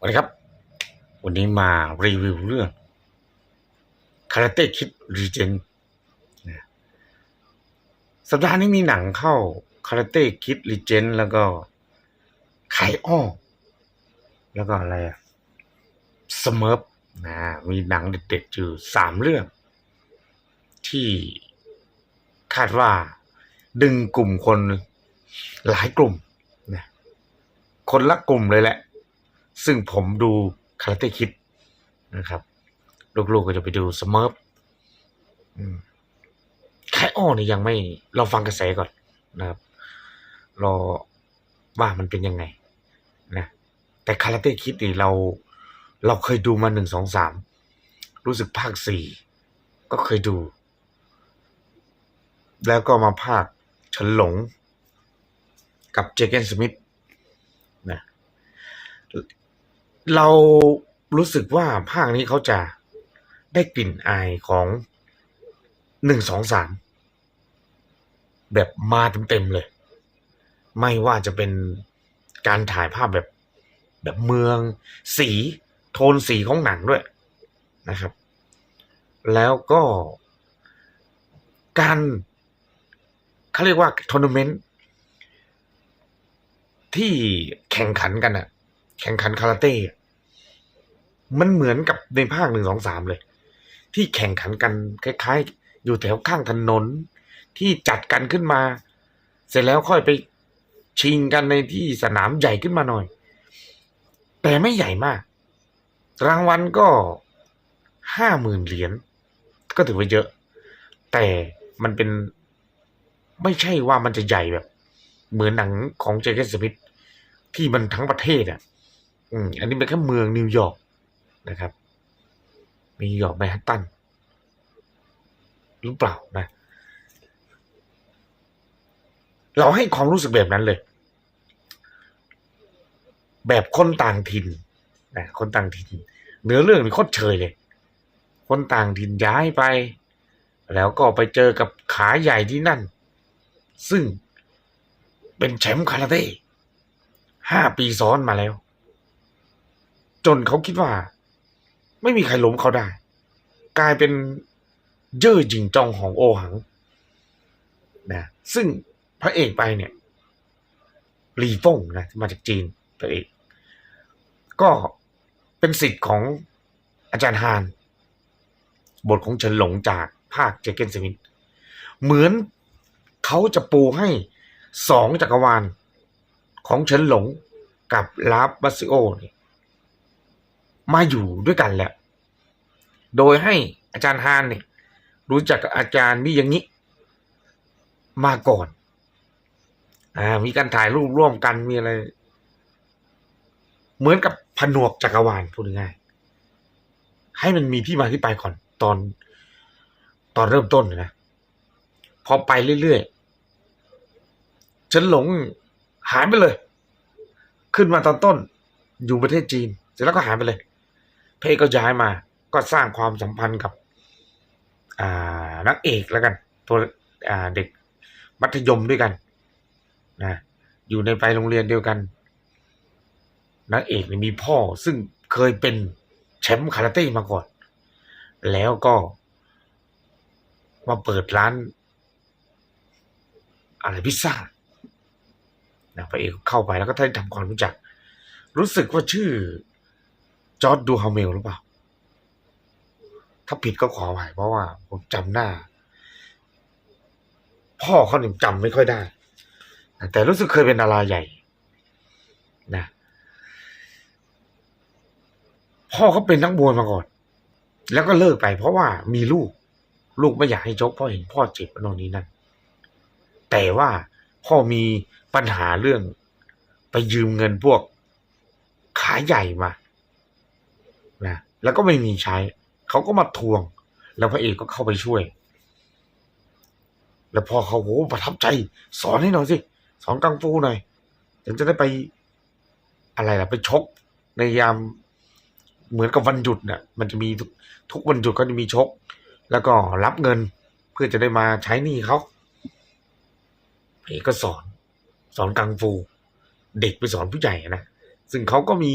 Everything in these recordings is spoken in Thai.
สวัสดีครับ วันนี้มารีวิวเรื่องคาราเต้คิดรีเจนสัปดาห์นี้มีหนังเข้าคาราเต้คิดรีเจนแล้วก็ไคอ้อ แล้วก็อะไรอะสมิร์ฟนะมีหนังเด็ดๆอยู่สามเรื่อง ที่คาดว่าดึงกลุ่มคนหลายกลุ่มนะคนละกลุ่มเลยแหละ ซึ่งผมดูคาราเต้คิดนะครับ ลูกๆก็จะไปดูสมิร์ฟแค่อ้อนี่ยังไม่เราฟังกระแสก่อนนะครับรอว่ามันเป็นยังไงนะแต่คาราเต้คิดนี่เรา เราเคยดูมาหนึ่งสองสามรู้สึกภาคสี่ก็เคยดู แล้วก็มาภาคเฉินหลง กับเจเกนสมิธนะ เรารู้สึกว่าภาคนี้เขาจะได้กลิ่นอายของหนึ่งสองสามแบบมาเต็มๆเลย ไม่ว่าจะเป็นการถ่ายภาพแบบแบบเมืองสีโทนสีของหนังด้วยนะครับ แล้วก็การเขาเรียกว่าทัวร์นาเมนต์ที่แข่งขันกันอะแข่งขันคาราเต้ มันเหมือนกับในภาคหนึ่งสองสามเลย ที่แข่งขันกันคล้ายๆ อยู่แถวข้างถนน ที่จัดกันขึ้นมา เสร็จแล้วค่อยไปชิงกันในที่สนามใหญ่ขึ้นมาหน่อย แต่ไม่ใหญ่มาก รางวัลก็ห้าหมื่นเหรียญก็ถือว่าเยอะ แต่มันเป็นไม่ใช่ว่ามันจะใหญ่แบบ เหมือนหนังของเจคสมิธที่มันทั้งประเทศอะ อืมอันนี้เป็นแค่เมืองนิวยอร์ก นะครับนิวยอกแมนฮัตตันหรือเปล่านะ เราให้ความรู้สึกแบบนั้นเลย แบบคนต่างถิ่นนะคนต่างถิ่นเนื้อเรื่องนี่โคตรเชยเลย คนต่างถิ่นย้ายไป แล้วก็ไปเจอกับขาใหญ่ที่นั่น ซึ่งเป็นแชมป์คาราเต้ห้าปีซ้อนมาแล้ว จนเขาคิดว่า ไม่มีใครล้มเขาได้ กลายเป็นเย่อหญิงจองของโอหังนะซึ่งพระเอกไปเนี่ยหลีฟงนะมาจากจีนพระเอก ก็เป็นสิทธิ์ของอาจารย์ฮาน บทของเฉินหลงจากภาคเจเกนสมิธเหมือนเขาจะปูให้สองจักรวาลของเฉินหลงกับลาบบัสซิโอเนี่ย มาอยู่ด้วยกันแล้ว โดยให้อาจารย์ฮานเนี่ยรู้จักกับอาจารย์มิยังงิมาก่อน อ่า มีการถ่ายรูปร่วมกันมีอะไร เหมือนกับผนวกจักรวาลพูดง่ายให้มันมีที่มาที่ไปก่อนตอน ตอนเริ่มต้นนะพอไปเรื่อยๆฉันหลงหายไปเลย ขึ้นมาตอนต้น อยู่ประเทศจีนเสร็จแล้วก็หายไปเลย เพก็ย้ายมาก็สร้างความสัมพันธ์กับนักเอกแล้วกันตัวเด็กมัธยมด้วยกันนะอยู่ในไปโรงเรียนเดียวกัน นักเอกมีพ่อซึ่งเคยเป็นแชมป์คาราเต้มาก่อน แล้วก็มาเปิดร้าน อะไรพิซซ่านะพระเอกเข้าไปแล้วก็ได้ทำความรู้จัก รู้สึกว่าชื่อ จอร์ดดูฮาเมลหรือเปล่า ถ้าผิดก็ขออภัยเพราะว่า ผมจำหน้า พ่อเขาหนึ่งจำไม่ค่อยได้ แต่รู้สึกเคยเป็นดาราใหญ่ นะ พ่อเขาเป็นนักมวยมาก่อน แล้วก็เลิกไปเพราะว่ามีลูก ลูกไม่อยากให้ชกเพราะเห็นพ่อเจ็บโน่นนี้นั่น แต่ว่าพ่อมีปัญหาเรื่องไปยืมเงินพวกขาใหญ่มา นะแล้วก็ไม่มีใช้ เขาก็มาทวง แล้วพระเอกก็เข้าไปช่วย แล้วพอเขาโหประทับใจ สอนให้หน่อยสิสอนกังฟูหน่อยถึงจะได้ไปอะไรล่ะ ไปชกในยามเหมือนกับวันหยุดเนี่ยมันจะมีทุกทุกวันหยุดก็จะมีชก แล้วก็รับเงินเพื่อจะได้มาใช้หนี้เขาพระเอกก็สอน สอนกังฟู เด็กไปสอนผู้ใหญ่นะซึ่งเขาก็มี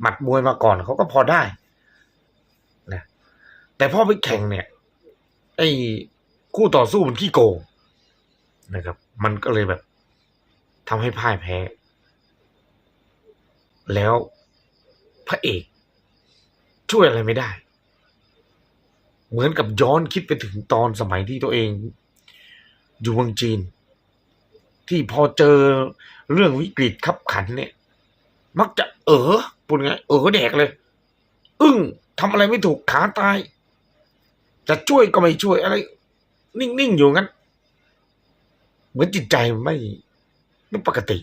หมัดมวยมาก่อนเขาก็พอได้นะแต่พอไปแข่งเนี่ย ไอ้คู่ต่อสู้มันขี้โกงนะครับ มันก็เลยแบบทำให้พ่ายแพ้ แล้วพระเอกช่วยอะไรไม่ได้ เหมือนกับย้อนคิดไปถึงตอนสมัยที่ตัวเอง อยู่เมืองจีน ที่พอเจอเรื่องวิกฤตขับขันเนี่ย มักจะเออ พูดไงเออแดกเลย อึ้งทำอะไรไม่ถูกขาตาย จะช่วยก็ไม่ช่วยอะไร นิ่งๆอยู่งั้น เหมือนจิตใจไม่ไม่ปกติ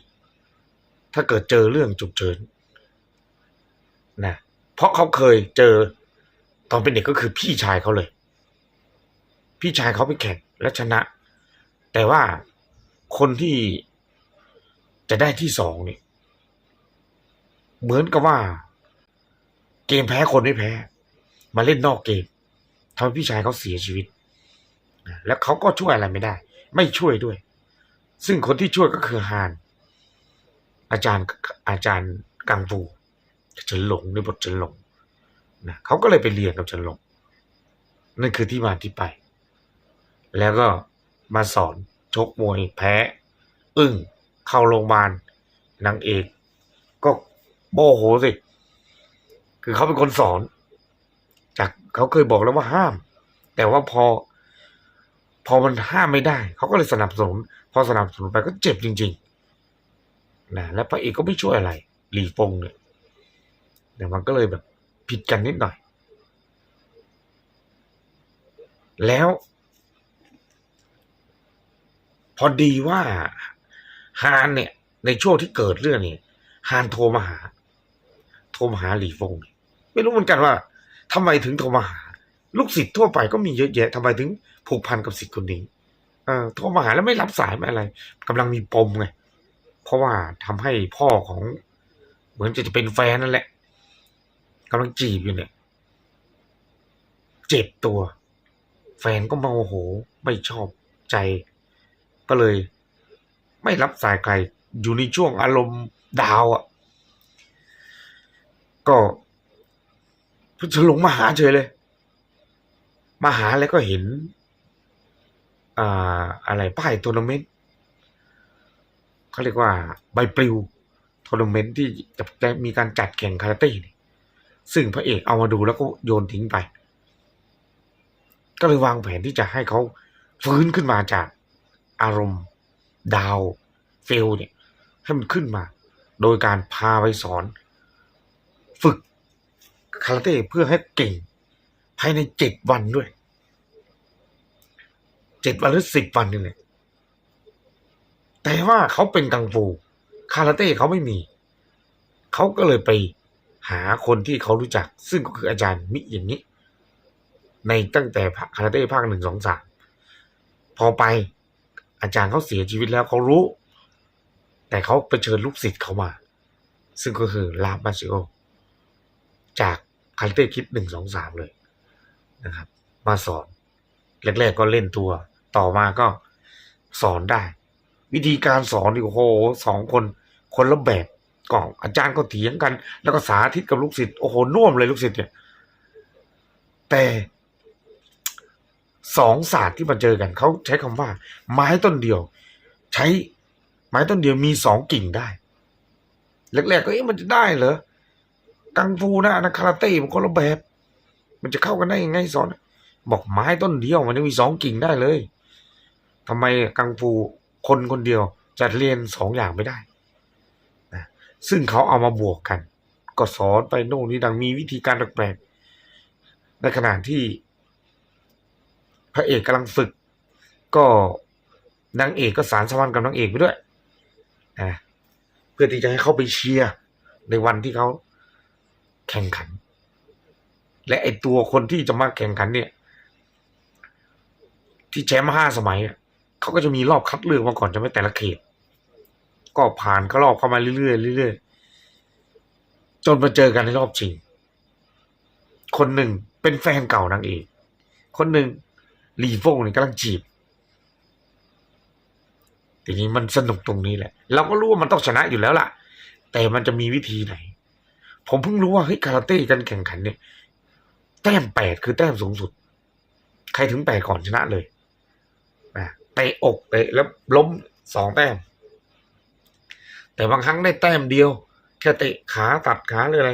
ถ้าเกิดเจอเรื่องฉุกเฉินนะเพราะเขาเคยเจอตอนเป็นเด็กก็คือพี่ชายเขาเลย พี่ชายเขาไปแข่งและชนะ แต่ว่าคนที่จะได้ที่สองเนี่ย เหมือนกับว่า เกมแพ้คนไม่แพ้ มาเล่นนอกเกมทำให้พี่ชายเขาเสียชีวิต แล้วเขาก็ช่วยอะไรไม่ได้ ไม่ช่วยด้วย ซึ่งคนที่ช่วยก็คือฮาน อาจารย์อาจารย์กังฟูเฉินหลงในบทเฉินหลงนะเขาก็เลยไปเรียนกับเฉินหลงนั่นคือที่มาที่ไป แล้วก็มาสอนชกมวยแพ้ อึ้งเข้าโรงพยาบาลนางเอกก็ โมโหสิ คือเขาเป็นคนสอน จากเขาเคยบอกแล้วว่าห้าม แต่ว่าพอ พอมันห้ามไม่ได้ เขาก็เลยสนับสนุน พอสนับสนุนไปก็เจ็บจริงๆนะและพระเอกก็ไม่ช่วยอะไร หลีฟงเนี่ยแต่มันก็เลยแบบผิดกันนิดหน่อย แล้ว พอดีว่าฮานเนี่ย ในช่วงที่เกิดเรื่องนี่ฮานโทรมาหา รมาหาหลีฟง ไม่รู้เหมือนกันว่าทำไมถึงโทรมาหา ลูกศิษย์ทั่วไปก็มีเยอะแยะทำไมถึงผูกพันกับศิษย์คนนี้เออโทรมาหาแล้วไม่รับสายไม่อะไรกำลังมีปมไงเพราะว่าทำให้พ่อของ เหมือนจะจะเป็นแฟนนั่นแหละกำลังจีบอยู่เนี่ย เจ็บตัว แฟนก็โมโห ไม่ชอบใจ ก็เลย ไม่รับสายใคร อยู่ในช่วงอารมณ์ดาวอะ่ะ ก็พุทธหลงมาหาเฉยเลย มาหาแล้วก็เห็น อ่า อะไรป้ายทัวร์นาเมนต์เขาเรียกว่าใบปลิวทัวร์นาเมนต์ที่จะมีการจัดแข่งคาราเต้นี่ซึ่งพระเอกเอามาดูแล้วก็โยนทิ้งไป ก็เลยวางแผนที่จะให้เขาฟื้นขึ้นมาจากอารมณ์ ดาว เฟลเนี่ย ให้มันขึ้นมา โดยการพาไปสอน ฝึกคาราเต้เพื่อให้เก่ง ภายในเจ็ดวันด้วยเจ็ดวันหรือสิบวันนี่แหละแต่ว่าเขาเป็นกังฟูคาราเต้เขาไม่มี เขาก็เลยไปหาคนที่เขารู้จัก ซึ่งก็คืออาจารย์มิอย่างนี้ ในตั้งแต่คาราเต้ภาคหนึ่งสองสามพอไปอาจารย์เขาเสียชีวิตแล้วเขารู้ แต่เขาไปเชิญลูกศิษย์เขามา ซึ่งก็คือลาบมาซิโอ จากคาราเต้คิดหนึ่งสองสามเลยนะครับ มาสอนแรกๆก็เล่นตัว ต่อมาก็สอนได้ วิธีการสอนนี่โอ้โหสองคนคนละแบบก่อนอาจารย์ก็เถียงกัน แล้วก็สาธิตกับลูกศิษย์โอ้โหน่วมเลยลูกศิษย์เนี่ย แต่สองศาสตร์ที่มาเจอกันเขาใช้คำว่า ไม้ต้นเดียว ใช้ไม้ต้นเดียวมีสองกิ่งได้แรกๆก็เอ๊ะมันจะได้เหรอ กังฟูนะนะคาราเต้มันคนละแบบ มันจะเข้ากันได้ยังไงสอน บอกไม้ต้นเดียวมันยังมีสองกิ่งได้เลยทำไมกังฟูคนคนเดียวจะเรียนสองอย่างไม่ได้นะซึ่งเขาเอามาบวกกัน ก็สอนไปโน่นนี่ดังมีวิธีการแปลกๆในขณะที่ พระเอกกำลังฝึก ก็นางเอกก็สารสวรรค์กับนางเอกไปด้วยนะเพื่อที่จะให้เขาไปเชียร์ในวันที่เขา แข่งขัน และไอตัวคนที่จะมาแข่งขันเนี่ย ที่แชมป์ห้าสมัยเขาก็จะมีรอบคัดเลือกมาก่อนจะไม่แต่ละเขต ก็ผ่านก็รอบเข้ามาเรื่อยๆเรื่อยๆจนมาเจอกันในรอบชิงคนหนึ่งเป็นแฟนเก่านางเอกคนหนึ่งลีฟงนี่กำลังจีบทีนี้มันสนุกตรงนี้แหละ เราก็รู้ว่ามันต้องชนะอยู่แล้วล่ะ แต่มันจะมีวิธีไหน ผมเพิ่งรู้ว่าเฮ้ยคาราเต้การแข่งขันเนี่ย แต้มแปดคือแต้มสูงสุด ใครถึงแปดก่อนชนะเลยนะเตะอกเตะแล้วล้มสองแต้ม แต่บางครั้งได้แต้มเดียว แค่เตะขาตัดขาหรืออะไร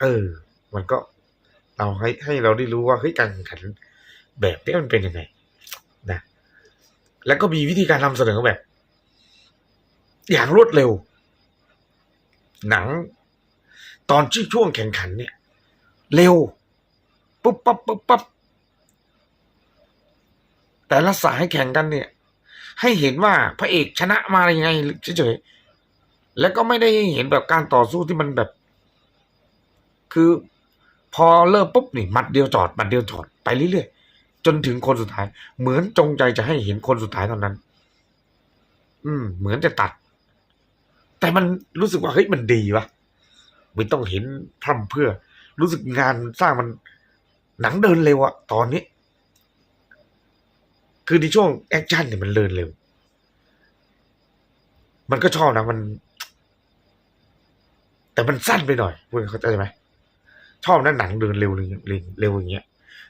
เออ มันก็เราให้ให้เราได้รู้ว่าเฮ้ยการแข่งขันแบบนี้มันเป็นยังไงนะแล้วก็มีวิธีการนำเสนอแบบ อย่างรวดเร็ว หนัง ตอนช่วงแข่งขันเนี่ย เร็ว ปุ๊บปั๊บปุ๊บปั๊บแต่ละสายแข่งกันเนี่ย ให้เห็นว่าพระเอกชนะมาอะไรยังไงเฉยๆแล้วก็ไม่ได้เห็นแบบการต่อสู้ที่มันแบบ คือพอเริ่มปุ๊บนี่มัดเดียวจอดมัดเดียวจอดไปเรื่อยๆจนถึงคนสุดท้าย เหมือนจงใจจะให้เห็นคนสุดท้ายเท่านั้น อืม เหมือนจะตัด แต่มันรู้สึกว่าเฮ้ยมันดีวะ ไม่ต้องเห็นพร่ำเพื่อ รู้สึกงานสร้างมันหนังเดินเร็วอะตอนนี้ คือในช่วงแอคชั่นเนี่ยมันเดินเร็ว มันก็ชอบนะมัน แต่มันสั้นไปหน่อยคุณเข้าใจไหมชอบนะหนังเดินเร็วเลยเร็วอย่างเงี้ย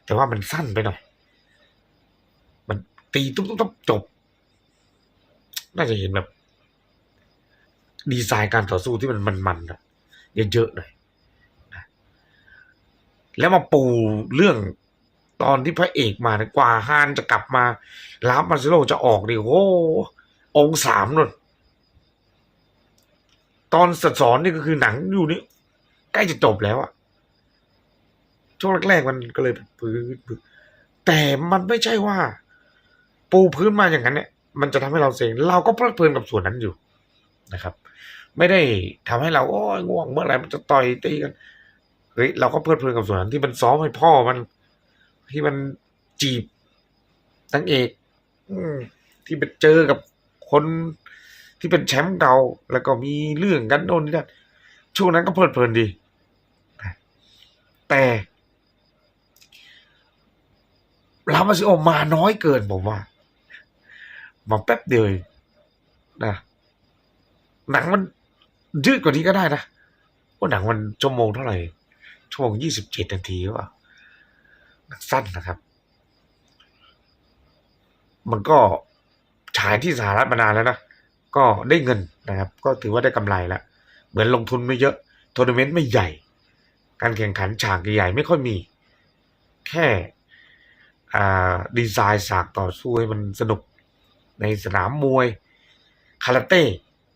แต่ว่ามันสั้นไปหน่อย มันตีตุ๊บตุ๊บตุ๊บจบ น่าจะเห็นแบบ ดีไซน์การต่อสู้ที่มันมันๆอะ เยอะๆหน่อยนะแล้วมาปูเรื่องตอนที่พระเอกมากว่าฮานจะกลับมาลาฟมาซิโลจะออกดิโอ้องสามนนตอนสอนนี่ก็คือหนังอยู่นี่ใกล้จะจบแล้วอะช่วงแรกๆมันก็เลยพื้นแต่มันไม่ใช่ว่า ปูพื้นมาอย่างนั้นเนี่ย มันจะทำให้เราเซ็งเราก็เพลิดเพลินกับส่วนนั้นอยู่นะครับ ไม่ได้ทำให้เราโอ้ยง่วงเมื่อไหร่มันจะต่อยตีกันเฮ้ยเราก็เพลิดเพลินกับส่วนนั้นที่มันซ้อมให้พ่อมัน ที่มันจีบนางเอกที่ไปเจอกับคนที่เป็นแชมป์เก่าแล้วก็มีเรื่องกันโน่นนี่นั่นช่วงนั้นก็เพลิดเพลินดี แต่ลามาซิโอมาน้อยเกินผมว่า มาแป๊บเดียวนะหนังมัน ยืดกว่านี้ก็ได้นะว่าหนังมันชั่วโมงเท่าไหร่ชั่วโมงยี่สิบเจ็ดนาทีหรือเปล่าสั้นนะครับ มันก็ฉายที่สหรัฐมานานแล้วนะก็ได้เงินนะครับ ก็ถือว่าได้กำไรล้วเหมือนลงทุนไม่เยอะทัวร์นาเมนต์ไม่ใหญ่ การแข่งขันฉากใหญ่ไม่ค่อยมี แค่ดีไซน์ฉากต่อสู้ให้มันสนุกในสนามมวยคาราเต้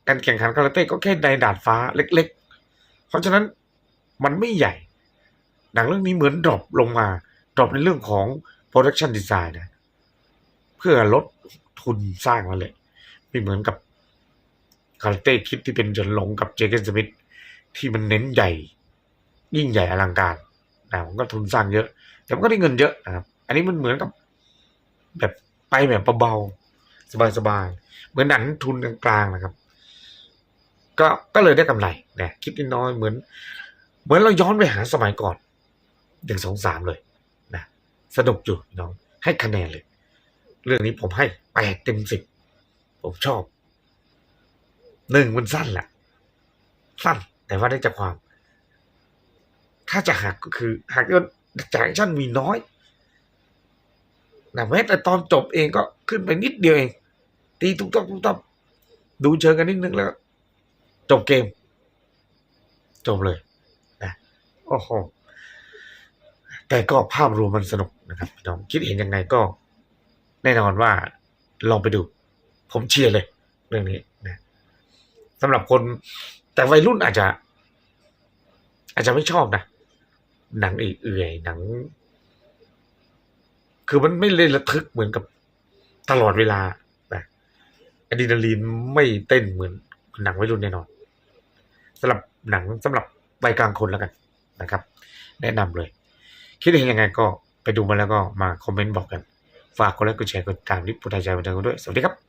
การแข่งขันคาราเต้ก็แค่ในดาดฟ้าเล็ก ๆ เพราะฉะนั้นมันไม่ใหญ่ หนังเรื่องนี้เหมือนดรอปลงมาดรอปในเรื่องของ production design นะเพื่อลดทุนสร้างมาเลยไม่เหมือนกับคาราเต้คิดที่เป็นจนหลงกับเจเกนสมิธที่มันเน้นใหญ่ ยิ่งใหญ่อลังการนะมันก็ทุนสร้างเยอะ แต่มันก็ได้เงินเยอะนะครับ อันนี้มันเหมือนกับ แบบไปแบบเบาๆสบายๆเหมือนหนังทุนกลางๆนะครับ ก็ก็เลยได้กำไรนะคิดน้อยเหมือน เหมือนเราย้อนไปหาสมัยก่อนหนึ่งสองสามเลยนะสนุกอยู่น้องให้คะแนนเลย เรื่องนี้ผมให้แปดเต็มสิบผมชอบหนึ่งมันสั้นแหละสั้นแต่ว่าได้ใจความ ถ้าจะหักก็คือหักก็จากแอคชั่นมีน้อยนะแม้แต่ตอนจบเองก็ขึ้นไปนิดเดียวเอง ตีตุ๊กตับตุ๊กตับดูเชิงกันนิดนึงแล้ว จบเกม จบเลยนะโอ้โหแต่ก็ภาพรวมมันสนุกนะครับพี่น้องคิดเห็นยังไงก็ แน่นอนว่าลองไปดู ผมเชียร์เลย เรื่องนี้นะสำหรับคนแต่วัยรุ่นอาจจะ อาจจะไม่ชอบนะ หนังเอื่อยหนัง คือมันไม่เล่นระทึกเหมือนกับตลอดเวลานะอะดรีนาลีนไม่เต้นเหมือนหนังวัยรุ่นแน่นอน สำหรับหนังสำหรับวัยกลางคนแล้วกันนะครับ แนะนำเลย คิดเห็นยังไงก็ไปดูมาแล้วก็มาคอมเมนต์บอกกัน ฝากกดไลค์กดแชร์กดติดตามนิปพุทธายใจบันเทิงด้วย สวัสดีครับ